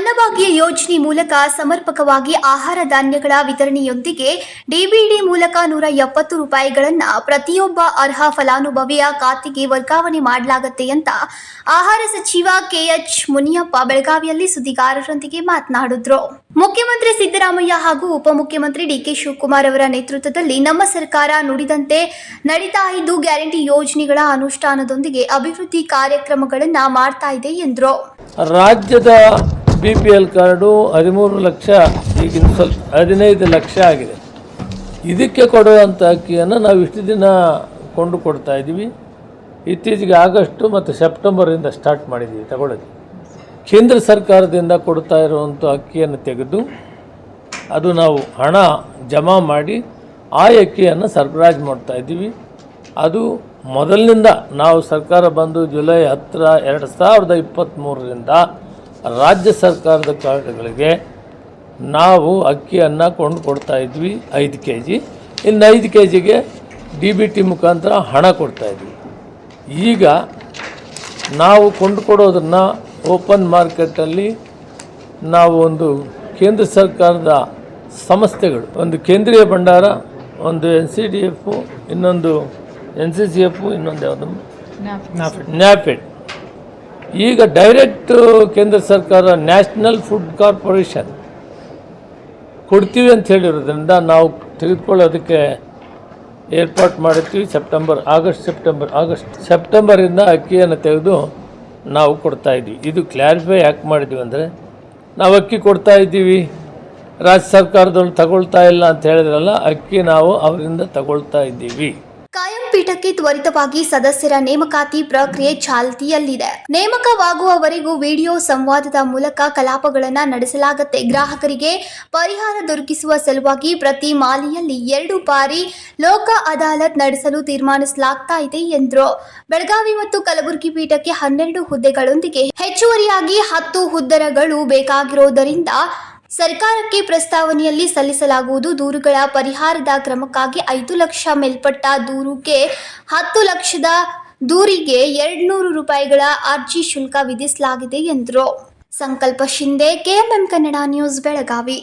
ಅನ್ನಭಾಗ್ಯ ಯೋಜನೆ ಮೂಲಕ ಸಮರ್ಪಕವಾಗಿ ಆಹಾರ ಧಾನ್ಯಗಳ ವಿತರಣೆಯೊಂದಿಗೆ ಡಿಬಿಡಿ ಮೂಲಕ ನೂರ ಎಪ್ಪತ್ತು ರೂಪಾಯಿಗಳನ್ನು ಪ್ರತಿಯೊಬ್ಬ ಅರ್ಹ ಫಲಾನುಭವಿಯ ಖಾತೆಗೆ ವರ್ಗಾವಣೆ ಮಾಡಲಾಗುತ್ತೆ ಅಂತ ಆಹಾರ ಸಚಿವ ಕೆಎಚ್ ಮುನಿಯಪ್ಪ ಬೆಳಗಾವಿಯಲ್ಲಿ ಸುದ್ದಿಗಾರರೊಂದಿಗೆ ಮಾತನಾಡಿದ್ರು. ಮುಖ್ಯಮಂತ್ರಿ ಸಿದ್ದರಾಮಯ್ಯ ಹಾಗೂ ಉಪಮುಖ್ಯಮಂತ್ರಿ ಡಿಕೆ ಶಿವಕುಮಾರ್ ಅವರ ನೇತೃತ್ವದಲ್ಲಿ ನಮ್ಮ ಸರ್ಕಾರ ನುಡಿದಂತೆ ನಡೀತಾ ಇದ್ದು ಗ್ಯಾರಂಟಿ ಯೋಜನೆಗಳ ಅನುಷ್ಠಾನದೊಂದಿಗೆ ಅಭಿವೃದ್ಧಿ ಕಾರ್ಯಕ್ರಮಗಳನ್ನು ಮಾಡ್ತಾ ಇದೆ ಎಂದರು. ರಾಜ್ಯದ ಬಿ ಪಿ ಎಲ್ ಕಾರ್ಡು ಹದಿಮೂರು ಲಕ್ಷ, ಈಗಿನ ಸ್ವಲ್ಪ ಹದಿನೈದು ಲಕ್ಷ ಆಗಿದೆ. ಇದಕ್ಕೆ ಕೊಡುವಂಥ ಅಕ್ಕಿಯನ್ನು ನಾವು ಇಷ್ಟು ದಿನ ಕೊಂಡು ಕೊಡ್ತಾ ಇದ್ದೀವಿ. ಇತ್ತೀಚೆಗೆ ಆಗಸ್ಟು ಮತ್ತು ಸೆಪ್ಟೆಂಬರಿಂದ ಸ್ಟಾರ್ಟ್ ಮಾಡಿದ್ದೀವಿ ತಗೊಳ್ಳೋದು ಕೇಂದ್ರ ಸರ್ಕಾರದಿಂದ ಕೊಡ್ತಾ ಇರುವಂಥ ಅಕ್ಕಿಯನ್ನು ತೆಗೆದು ಅದು ನಾವು ಹಣ ಜಮಾ ಮಾಡಿ ಆ ಅಕ್ಕಿಯನ್ನು ಸರ್ಬರಾಜು ಮಾಡ್ತಾ ಇದ್ದೀವಿ. ಅದು ಮೊದಲಿನಿಂದ ನಾವು ಸರ್ಕಾರ ಬಂದು ಜುಲೈ ಹತ್ತಿರ ಎರಡು ಸಾವಿರದ ಇಪ್ಪತ್ತ್ಮೂರರಿಂದ ರಾಜ್ಯ ಸರ್ಕಾರದ ಕಾರ್ಡ್ಗಳಿಗೆ ನಾವು ಅಕ್ಕಿಯನ್ನು ಕೊಂಡು ಕೊಡ್ತಾ ಇದ್ವಿ ಐದು ಕೆ ಜಿ ಇನ್ನು ಐದು ಕೆ ಜಿಗೆ ಡಿ ಬಿ ಟಿ ಮುಖಾಂತರ ಹಣ ಕೊಡ್ತಾ ಇದ್ವಿ. ಈಗ ನಾವು ಕೊಂಡುಕೊಡೋದನ್ನು ಓಪನ್ ಮಾರ್ಕೆಟಲ್ಲಿ ನಾವು ಒಂದು ಕೇಂದ್ರ ಸರ್ಕಾರದ ಸಂಸ್ಥೆಗಳು ಒಂದು ಕೇಂದ್ರೀಯ ಭಂಡಾರ ಒಂದು ಎನ್ ಸಿ ಡಿ ಎಫು ಇನ್ನೊಂದು ಎನ್ ಸಿ ಸಿ ಎಫು ಇನ್ನೊಂದು ಯಾವುದು? ನ್ಯಾಫೆಡ್. ಈಗ ಡೈರೆಕ್ಟ್ ಕೇಂದ್ರ ಸರ್ಕಾರ ನ್ಯಾಷನಲ್ ಫುಡ್ ಕಾರ್ಪೊರೇಷನ್ ಕೊಡ್ತೀವಿ ಅಂತ ಹೇಳಿರೋದ್ರಿಂದ ನಾವು ತೆಗೆದುಕೊಳ್ಳೋದಕ್ಕೆ ಏರ್ಪಾಟ್ ಮಾಡಿರ್ತೀವಿ ಸೆಪ್ಟೆಂಬರ್ ಆಗಸ್ಟ್ ಸೆಪ್ಟೆಂಬರ್ ಆಗಸ್ಟ್ ಸೆಪ್ಟೆಂಬರಿಂದ ಅಕ್ಕಿಯನ್ನು ತೆಗೆದು ನಾವು ಕೊಡ್ತಾ ಇದ್ವಿ ಇದು ಕ್ಲಾರಿಫೈ ಯಾಕೆ ಮಾಡಿದ್ವಿ ಅಂದರೆ ನಾವು ಅಕ್ಕಿ ಕೊಡ್ತಾ ಇದ್ದೀವಿ. ರಾಜ್ಯ ಸರ್ಕಾರದವ್ರು ತಗೊಳ್ತಾ ಇಲ್ಲ ಅಂತ ಹೇಳಿದ್ರಲ್ಲ, ಅಕ್ಕಿ ನಾವು ಅವರಿಂದ ತಗೊಳ್ತಾ ಇದ್ದೀವಿ. ಕಾಯಂ ಪೀಠಕ್ಕೆ ತ್ವರಿತವಾಗಿ ಸದಸ್ಯರ ನೇಮಕಾತಿ ಪ್ರಕ್ರಿಯೆ ಚಾಲ್ತಿಯಲ್ಲಿದೆ. ನೇಮಕವಾಗುವವರೆಗೂ ವಿಡಿಯೋ ಸಂವಾದದ ಮೂಲಕ ಕಲಾಪಗಳನ್ನು ನಡೆಸಲಾಗುತ್ತೆ. ಗ್ರಾಹಕರಿಗೆ ಪರಿಹಾರ ದೊರಕಿಸುವ ಸಲುವಾಗಿ ಪ್ರತಿ ಮಾಲಿಯಲ್ಲಿ ಎರಡು ಬಾರಿ ಲೋಕ ಅದಾಲತ್ ನಡೆಸಲು ತೀರ್ಮಾನಿಸಲಾಗ್ತಾ ಇದೆ ಎಂದರು. ಬೆಳಗಾವಿ ಮತ್ತು ಕಲಬುರಗಿ ಪೀಠಕ್ಕೆ ಹನ್ನೆರಡು ಹುದ್ದೆಗಳೊಂದಿಗೆ ಹೆಚ್ಚುವರಿಯಾಗಿ ಹತ್ತು ಹುದ್ದರಗಳು ಬೇಕಾಗಿರುವುದರಿಂದ ಸರ್ಕಾರಕ್ಕೆ ಪ್ರಸ್ತಾವನೆಯಲ್ಲಿ ಸಲ್ಲಿಸಲಾಗುವುದು ದೂರುಗಳ ಪರಿಹಾರದ ಕ್ರಮಕ್ಕಾಗಿ ಐದು ಲಕ್ಷ ಮೇಲ್ಪಟ್ಟ ದೂರುಗೆ ಹತ್ತು ಲಕ್ಷದ ದೂರಿಗೆ ಎರಡ್ನೂರು ರೂಪಾಯಿಗಳ ಅರ್ಜಿ ಶುಲ್ಕ ವಿಧಿಸಲಾಗಿದೆ ಎಂದರು. Sankalp Shinde KMM Kannada news, Belagavi.